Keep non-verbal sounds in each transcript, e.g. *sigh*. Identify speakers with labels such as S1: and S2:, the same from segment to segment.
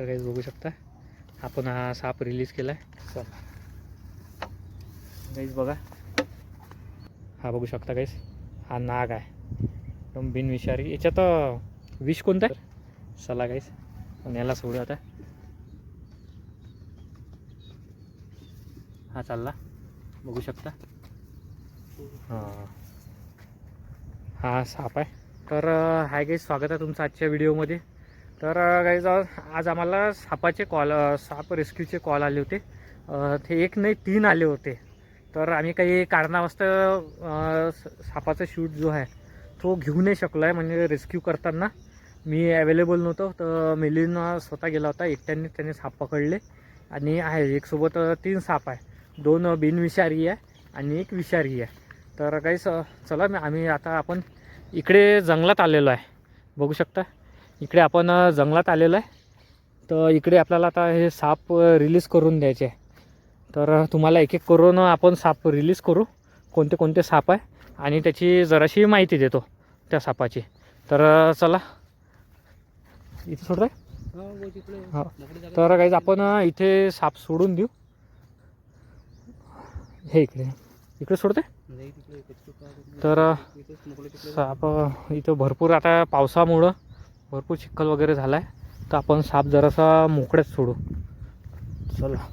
S1: तर काही बघू शकता. आपण हा साप रिलीज केला आहे चल. काहीच बघा. हा बघू शकता काहीच हा नाग आहे. एकदम बिनविषारी. याच्यात विष कोणतं आहे? चला काहीच पण याला सोडू आता. हा चालला. बघू शकता. हां. हा साप आहे. तर हाय काही स्वागत आहे तुमचं आजच्या व्हिडिओमध्ये तर काही आज आम्हाला सापाचे कॉल साप रेस्क्यूचे कॉल आले होते. ते एक नाही तीन आले होते. तर आम्ही काही कारणावस्तव सापाचा शूट जो आहे तो घेऊ नाही शकलो आहे म्हणजे रेस्क्यू करताना मी अवेलेबल नव्हतो. तर मिलिन स्वतः गेला होता. एकट्याने त्याने साप पकडले. आणि आहे एकसोबत तीन साप आहे. दोन बिनविषारी आहे आणि एक विषारी आहे. तर काही स चला मी आम्ही आता आपण इकडे जंगलात आलेलो आहे. बघू शकता? इकडे आपण जंगलात आलेलो आहे. तर इकडे आपल्याला आता हे साप रिलीज करून द्यायचे आहे. तर तुम्हाला एक एक करून आपण साप रिलीज करू. कोणते कोणते साप आहे आणि त्याची जराशी माहिती देतो त्या सापाची. तर चला. इथे सोडताय? हा. हो. तर काहीच आपण इथे साप सोडून देऊ. हे इकडे. इकडे सोडते तर साप इथं भरपूर आता पावसामुळं भरपूर चिखल वगैरे झाला आहे तर आपण साप जरासा मोकळ्यात सोडू. चला.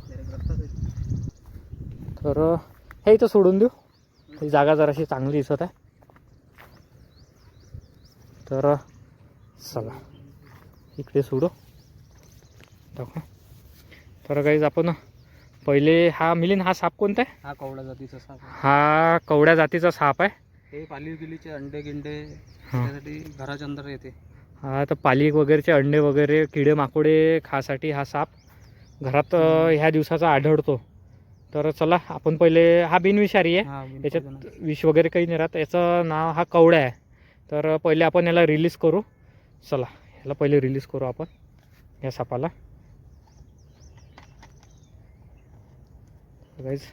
S1: तर हे इथं सोडून देऊ. ही जागा जराशी चांगली दिसत आहे. तर चला. इकडे सोडू. टाकू तर काहीच आपण पहिले हा मिलिन हा साप कोणता आहे?
S2: हा कवडा जातीचा साप.
S1: हा कवड्या जातीचा साप आहे.
S2: हे पालीव गिलीचे अंडे गिंडे. त्यासाठी घराच्या अंदर येते.
S1: हा तर पाली वगैरेचे अंडे वगैरे किडे माकोडे खासाठी हा साप घरात. ह्या दिवसाचा आढळतो. तर चला आपण पहिले हा बिनविषारी आहे. याच्यात. विष वगैरे काही नाही राहत. याचं नाव हा कवड्या आहे. तर पहिले आपण याला रिलीज करू. चला याला पहिले रिलीज करू आपण या सापाला. गाईज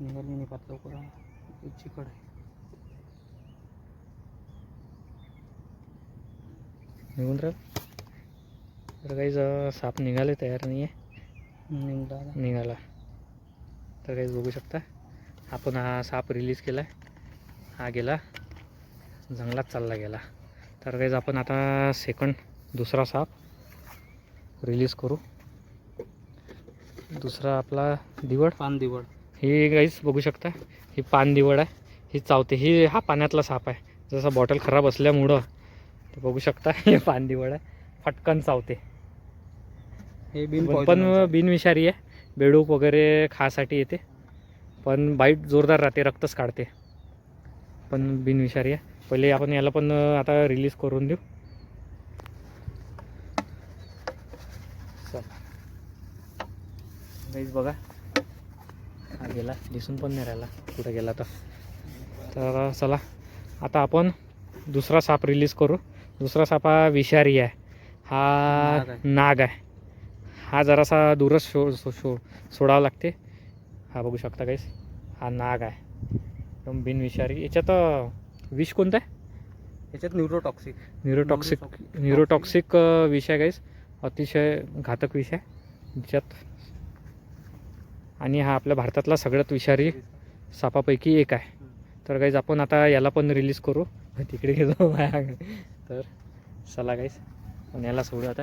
S2: निघाली नाही पात लवकर चिकट आहे.
S1: निघून तर काहीच साप निघाले तयार नाही आहे
S2: निघला.
S1: निघाला. तर काहीच बघू शकता. आपण हा साप रिलीज केला आहे हा गेला. जंगलात चालला गेला. तर काहीच आपण आता सेकंड दुसरा साप रिलीज करू. दुसरा आपला दिवड.
S2: पान दिवड.
S1: ही गाईच बघू शकता ही पान दिवड आहे ही चावते. ही हा पाण्यातला साप आहे. जसा बॉटल खराब असल्यामुळं ते बघू शकता हे पान दिवड आहे. फटकन चावते.
S2: हे बिन
S1: पण- बिनविषारी आहे. बेडूक वगैरे खासाठी येते. पण बाईट जोरदार राहते रक्तच काढते. पण बिनविषारी आहे. पहिले आपण याला पण आता रिलीज करून देऊ. गाईज बघा. हा गेला दिसून पण नाही राहिला कुठे गेला तर तर चला आता आपण दुसरा साप रिलीज करू. दुसरा साप हा विषारी आहे. हा
S2: नाग आहे.
S1: हा जरासा दूरच शो सो शो सोडावा लागते. हा बघू शकता काहीच हा नाग आहे. एकदम बिनविषारी. याच्यात विष कोणतं आहे?
S2: याच्यात न्यूरोटॉक्सिक
S1: न्यूरोटॉक्सिक. न्यूरोटॉक्सिक विष आहे काहीच अतिशय घातक विष आहे. ज्यात आणि हा आपल्या भारतातला सगळ्यात विषारी सापापैकी एक आहे. तर काहीच आपण आता याला पण रिलीज करू. *laughs* तिकडे गेलो तर चला काहीच पण याला सोडू आता.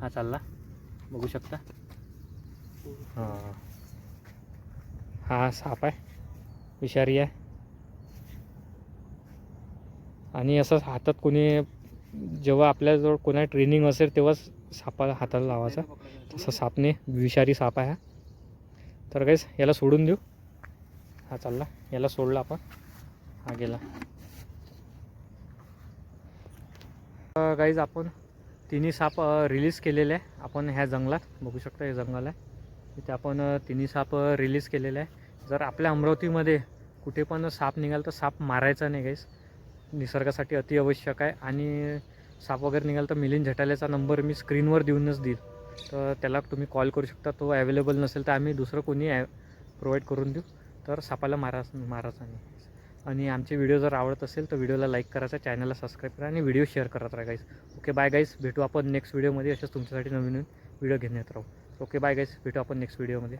S1: हा चालला. बघू शकता. हां. हा साप आहे. विषारी आहे. आणि असं हातात कोणी जेव्हा आपल्याजवळ कोणा ट्रेनिंग असेल तेव्हाच सापाला हाताला लावायचा. तसं सापने विषारी साप आहे हा. तर काहीच याला सोडून देऊ. हा चालला. याला सोडला आपण. हा गेला. काहीच आपण तिन्ही साप रिलीज केलेले आहे. आपण ह्या जंगलात बघू शकता हे जंगल आहे तिथे आपण तिन्ही साप रिलीज केलेले आहे. जर आपल्या अमरावतीमध्ये कुठे पण साप निघाल तर साप मारायचा नाही गाईस निसर्गासाठी अति आवश्यक आहे. आणि साप वगैरे निघाला तर मिलिंद झटाल्याचा नंबर मी स्क्रीनवर देऊनच देईल. तर त्याला तुम्ही कॉल करू शकता. तो अवेलेबल नसेल तर आम्ही दुसरं कोणी प्रोव्हाइड करून देऊ. तर सापाला मारा मारायचा नाही आणि आमचे व्हिडिओ जर आवडत असेल तर व्हिडिओला लाईक करायचा चॅनलला सबस्क्राईब करा आणि व्हिडिओ शेअर करत राहा गाईस ओके बाय गाईस भेटू आपण नेक्स्ट व्हिडिओमध्ये असेच तुमच्यासाठी नवीन नवीन व्हिडिओ घेण्यात राहू. ओके बाय गाईस भेटू आपण नेक्स्ट व्हिडिओमध्ये